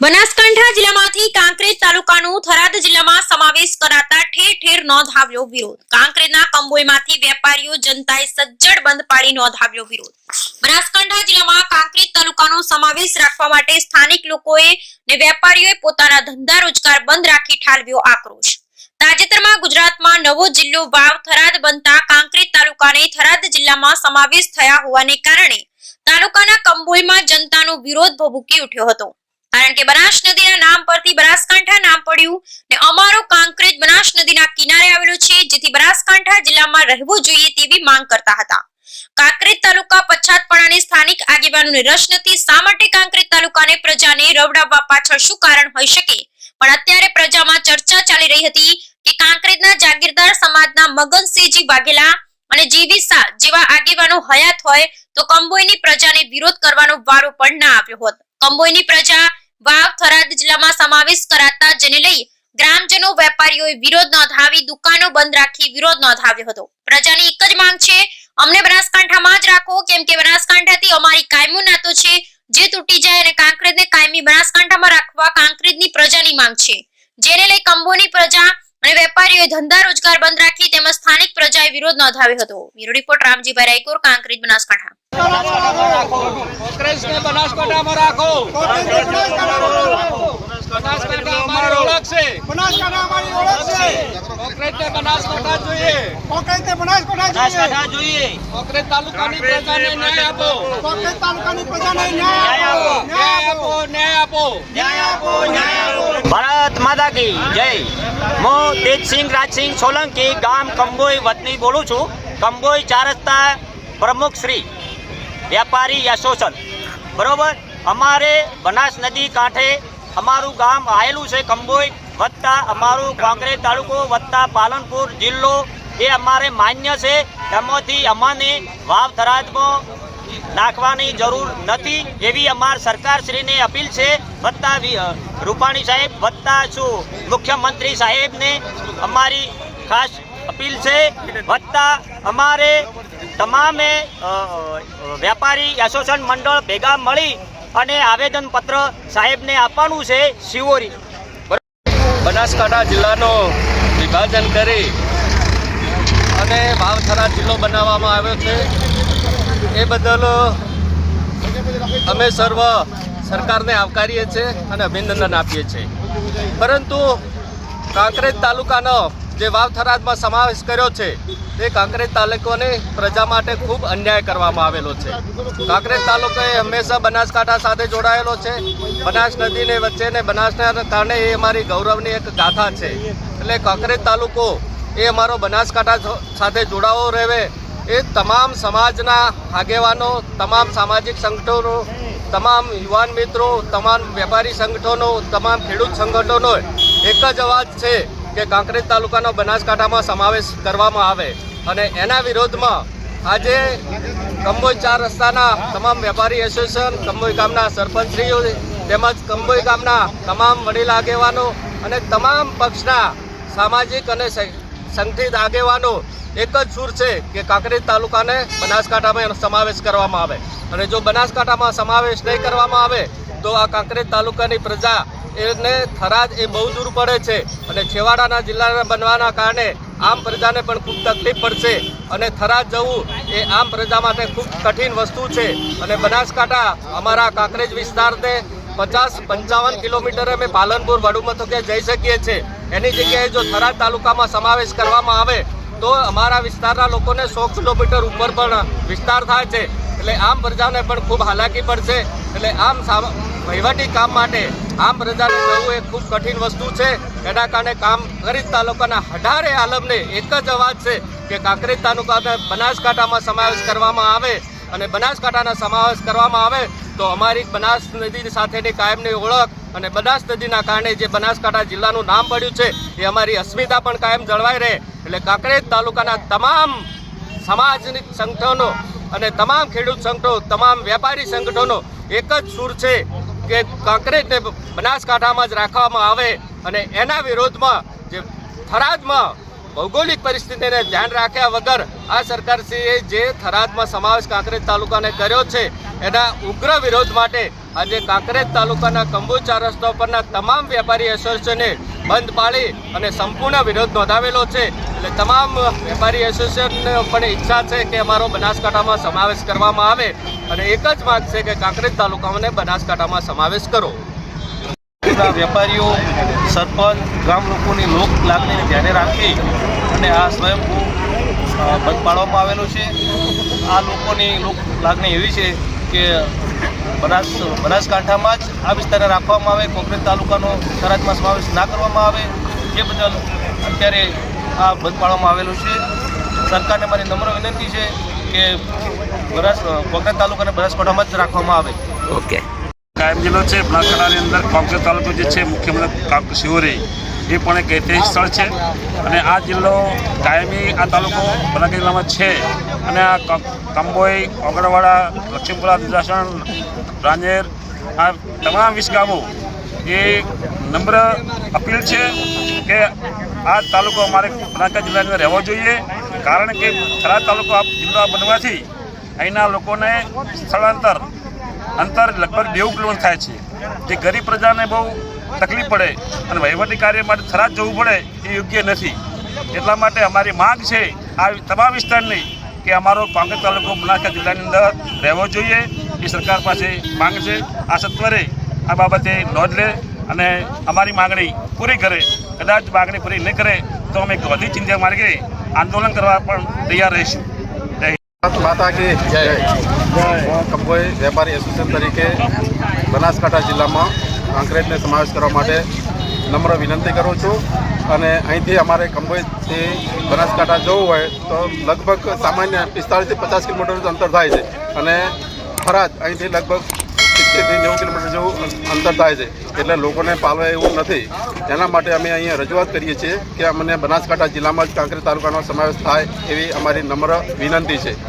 બનાસકાંઠા જિલ્લામાંથી કાંકરેજ તાલુકાનું થરાદ જિલ્લામાં સમાવેશ કરાતા ઠેર ઠેર નોંધાવ્યો વિરોધ. કાંકરેજના કંબોઈમાંથી વેપારીઓ જનતાએ સજ્જડ બંધ પાડી નોંધાવ્યો વિરોધ. બનાસકાંઠા જિલ્લામાં કાંકરેજ તાલુકાનો સમાવેશ રાખવા માટે સ્થાનિક લોકોએ ને વેપારીઓએ પોતાના ધંધા રોજગાર બંધ રાખી ઠાલવ્યો આક્રોશ. તાજેતરમાં ગુજરાતમાં નવો જિલ્લો વાવ થરાદ બનતા કાંકરેજ તાલુકાને થરાદ જિલ્લામાં સમાવેશ થયા હોવાને કારણે તાલુકાના કંબોઈમાં જનતાનો વિરોધ ભભૂકી ઉઠ્યો હતો. કારણ કે બનાસ નદીના નામ પરથી બનાસકાંઠા નામ પડ્યું ને અમારો કાંકરેજ બનાસ નદીના કિનારે આવેલો છે, જેથી બનાસકાંઠા જિલ્લામાં રહેવું જોઈએ તેવી માંગ કરતા હતા. કાંકરેજ તાલુકા પછાતપણાની સ્થાનિક આગેવાનોને રસ નથી, શા માટે કાંકરેજ તાલુકાને પ્રજાને રવડાવવા પાછળ શું કારણ હોઈ શકે? પણ અત્યારે પ્રજામાં ચર્ચા ચાલી રહી હતી કે કાંકરેજના જાગીરદાર સમાજના મગનસિંહજી વાઘેલા અને જીવી શાહ જેવા આગેવાનો હયાત હોય તો કંબોઈની પ્રજાને વિરોધ કરવાનો વારો પણ ના આવ્યો હોત. કંબોઈની પ્રજા વાવ થરાદ જિલ્લામાં સમાવેશ કરાતા જેને લઈ ગ્રામજનો વેપારીઓએ વિરોધ નોંધાવી દુકાનો બંધ રાખી વિરોધ નોંધાવ્યો હતો. પ્રજાની એક જ માંગ છે, અમને બનાસકાંઠામાં જ રાખો, કેમ કે બનાસકાંઠાથી અમારી કાયમો નાતો છે, જે તૂટી જાય અને કાંકરેજને કાયમી બનાસકાંઠામાં રાખવા કાંકરેજની પ્રજાની માંગ છે. જેને લઈ કંબોની પ્રજા અને વેપારીઓએ ધંધા રોજગાર બંધ રાખી તેમજ સ્થાનિક પ્રજાએ વિરોધ નોંધાવ્યો હતો. Bureau report Ramjibhai Raykor Kankrej Banaskantha. કોંગ્રેસને બનાસકાંઠામાં રાખો. બનાસકાંઠા અમારી ઓળખ છે. બનાસકાંઠા અમારી ઓળખ છે કોંગ્રેસને બનાસકાંઠા જોઈએ. કોંગ્રેસને બનાસકાંઠા જોઈએ. કોંગ્રેસ તાલુકાની પ્રજાને ન્યાય આપો. કોંગ્રેસ તાલુકાની પ્રજાને ન્યાય આપો. ન્યાય આપો ન્યાય આપો. ભારત માતા કી જય. હું તેજસિંહ રાજસિંહ સોલંકી, ગામ કંબોઈ વતની બોલું છું. કંબોઈ ચાર રસ્તા પ્રમુખ શ્રી વેપારી એસોસિએશન. બરોબર? અમારે બનાસ નદી કાંઠે અમારું ગામ આવેલું છે કંબોઈ વત્તા અમારું કોંગ્રેસ તાલુકો વત્તા પાલનપુર જિલ્લો. એ અમારે માન્ય છે. એમાંથી અમને વાવ થરાદમાં નાખવાની જરૂર નથી એવી અમાર સરકારશ્રીને અપીલ છે. વત્તા રૂપાણી સાહેબ, વત્તા શું, મુખ્યમંત્રી સાહેબને અમારી ખાસ અપીલ છે. વત્તા અમારે તમામે વેપારી એસોસિએશન મંડળ ભેગા મળી અને આવેદનપત્ર સાહેબને આપવાનું છે. શિવોરી. બનાસકાંઠા જિલ્લાનો વિભાજન કરી અને ભાવથરા જિલ્લો બનાવવામાં આવ્યો છે. એ બદલ અમે સર્વ સરકારને આવકારીએ છીએ અને અભિનંદન આપીએ છીએ. પરંતુ કાંકરેજ તાલુકાનો જે વાવ થરાદમાં સમાવેશ કર્યો છે, તે કાંકરેજ તાલુકાની પ્રજા માટે ખૂબ અન્યાય કરવામાં આવેલો છે. કાંકરેજ તાલુકો એ હંમેશા બનાસકાંઠા સાથે જોડાયેલો છે. બનાસ નદીને વચ્ચે ને બનાસના કારણે એ અમારી ગૌરવની એક ગાથા છે. એટલે કાંકરેજ તાલુકો એ અમારો બનાસકાંઠા સાથે જોડાવો રહે એ તમામ સમાજના આગેવાનો, તમામ સામાજિક સંગઠનો, તમામ યુવાન મિત્રો, તમામ વેપારી સંગઠનો, તમામ ખેડૂત સંગઠનો એક જ અવાજ છે કે કાંકરેજ તાલુકાનો બનાસકાંઠામાં સમાવેશ કરવામાં આવે. અને એના વિરોધમાં આજે કંબોઈ ચાર રસ્તાના તમામ વેપારી એસોસિએશન કંબોઈ ગામના સરપંચશ્રીઓ, તેમજ કંબોઈ ગામના તમામ વડીલ આગેવાનો અને તમામ પક્ષના સામાજિક અને સંગઠિત આગેવાનો એક જ સૂર છે કે કાંકરેજ તાલુકાને બનાસકાંઠામાં એનો સમાવેશ કરવામાં આવે. અને જો બનાસકાંઠામાં સમાવેશ નહીં કરવામાં આવે, તો આ કાંકરેજ તાલુકાની પ્રજા એને થરાદ એ બહુ દૂર પડે છે અને છેવાડાના જિલ્લાના બનવાના કારણે આમ પ્રજાને પણ ખૂબ તકલીફ પડશે. અને થરાદ જવું એ આમ પ્રજા માટે ખૂબ કઠિન વસ્તુ છે. અને બનાસકાંઠા અમારા કાંકરેજ વિસ્તારને પચાસ પંચાવન કિલોમીટર અમે પાલનપુર વડુમથકે જઈ શકીએ છીએ. એની જગ્યાએ જો થરાદ તાલુકામાં સમાવેશ કરવામાં આવે, તો અમારા વિસ્તારના લોકોને સો કિલોમીટર ઉપર પણ વિસ્તાર થાય છે. એટલે આમ પ્રજાને પણ ખૂબ હાલાકી પડશે. એટલે આમ વહીવટી કામ માટે આમ પ્રજાને જવું એ ખૂબ કઠિન વસ્તુ છે. એના કારણે કામ કરીજ તાલુકાના અઢારે આલમને એક જ અવાજ છે કે કાંકરેજ તાલુકાને બનાસકાંઠામાં સમાવેશ કરવામાં આવે. અને બનાસકાંઠાનો સમાવેશ કરવામાં આવે તો અમારી બનાસ નદી સાથેની કાયમની ઓળખ અને બનાસ નદીના કારણે જે બનાસકાંઠા જિલ્લાનું નામ પડ્યું છે, એ અમારી અસ્મિતા પણ કાયમ જળવાઈ રહે. એટલે કાંકરેજ તાલુકાના તમામ સામાજિક સંગઠનો અને તમામ ખેડૂત સંગઠનો, તમામ વેપારી સંગઠનો એક જ સૂર છે કે કાંકરેજને બનાસકાંઠામાં જ રાખવામાં આવે અને એના વિરોધમાં જે થરાદમાં ભૌગોલિક પરિસ્થિતિને ધ્યાન રાખ્યા વગર આ સરકારશ્રીએ જે થરાદમાં સમાવેશ કાંકરેજ તાલુકાને કર્યો છે, એના ઉગ્ર વિરોધ માટે આજે કાંકરેજ તાલુકાના કંબુચા રસ્તા પરના તમામ વેપારી એસોસિએશને બંધ પાડી અને સંપૂર્ણ વિરોધ નોંધાવેલો છે. એટલે તમામ વેપારી એસોસિએશનને પણ ઈચ્છા છે કે અમારો બનાસકાંઠામાં સમાવેશ કરવામાં આવે અને એક જ માગ છે કે કાંકરેજ તાલુકાઓને બનાસકાંઠામાં સમાવેશ કરો. ના વેપારીઓ, સરપંચ, ગામ લોકોની લોક લાગણીને ધ્યાને રાખી અને આ સ્વયંભૂ બંધ પાડવામાં આવેલો છે. આ લોકોની લોક લાગણી એવી છે કે બનાસ, બનાસકાંઠામાં જ આ વિસ્તારને રાખવામાં આવે કોંગ્રેસ તાલુકાનો થરાદમાં સમાવેશ ના કરવામાં આવે. એ બદલ અત્યારે આ બંધ પાડવામાં આવેલું છે. સરકારને મારી નમ્ર વિનંતી છે કે બનાસ કોંગ્રેસ તાલુકાને બનાસકાંઠામાં જ રાખવામાં આવે. ઓકે. કાયમ જિલ્લો છે બનાસકાંઠાની અંદર કોંગ્રેસ તાલુકો જે છે, મુખ્ય મથક શિવરી એ પણ એક ઐતિહાસિક સ્થળ છે. અને આ જિલ્લો કાયમી આ તાલુકો બનાસકાંઠા જિલ્લામાં છે. અને આ કંબોઈ, ઓગણવાડા, લક્ષ્મીપુરા દુધાસણ રાંજેર, આ તમામ વીસ ગામો એ નમ્ર અપીલ છે કે આ તાલુકો અમારે બનાસકાંઠા જિલ્લાની અંદર રહેવો જોઈએ. કારણ કે ખરાબ તાલુકો આ જિલ્લો બનવાથી અહીંના લોકોને સ્થળાંતર અંતર લગભગ નેવું કિલોમીટર થાય છે. જે ગરીબ પ્રજાને બહુ તકલીફ પડે અને વહીવટી કાર્ય માટે થરાદ જવું પડે એ યોગ્ય નથી. એટલા માટે અમારી માંગ છે આ તમામ વિસ્તારની કે અમારો કોંગ્રેસ તાલુકો બનાસકાંઠા જિલ્લાની અંદર રહેવો જોઈએ. એ સરકાર પાસે માંગ છે. આ સત્વરે આ બાબતે નોંધ લે અને અમારી માંગણી પૂરી કરે. કદાચ માંગણી પૂરી નહીં કરે તો અમે વધી ચિંતા માર્ગે આંદોલન કરવા પણ તૈયાર રહીશું. માતા કી જય. હું કંબોઈ વેપારી એસોસિએશન તરીકે બનાસકાંઠા જિલ્લામાં કાંકરેજને સમાવેશ કરવા માટે નમ્ર વિનંતી કરું છું. અને અહીંથી અમારે કંબોઈથી બનાસકાંઠા જવું હોય તો લગભગ સામાન્ય પિસ્તાળીસથી પચાસ કિલોમીટરનું અંતર થાય છે. અને ફરાજ અહીંથી લગભગ સિત્તેરથી નેવું કિલોમીટર જેવું અંતર થાય છે. એટલે લોકોને પાલવે એવું નથી. એના માટે અમે અહીંયા રજૂઆત કરીએ છીએ કે અમને બનાસકાંઠા જિલ્લામાં જ કાંકરી તાલુકાનો સમાવેશ થાય એવી અમારી નમ્ર વિનંતી છે.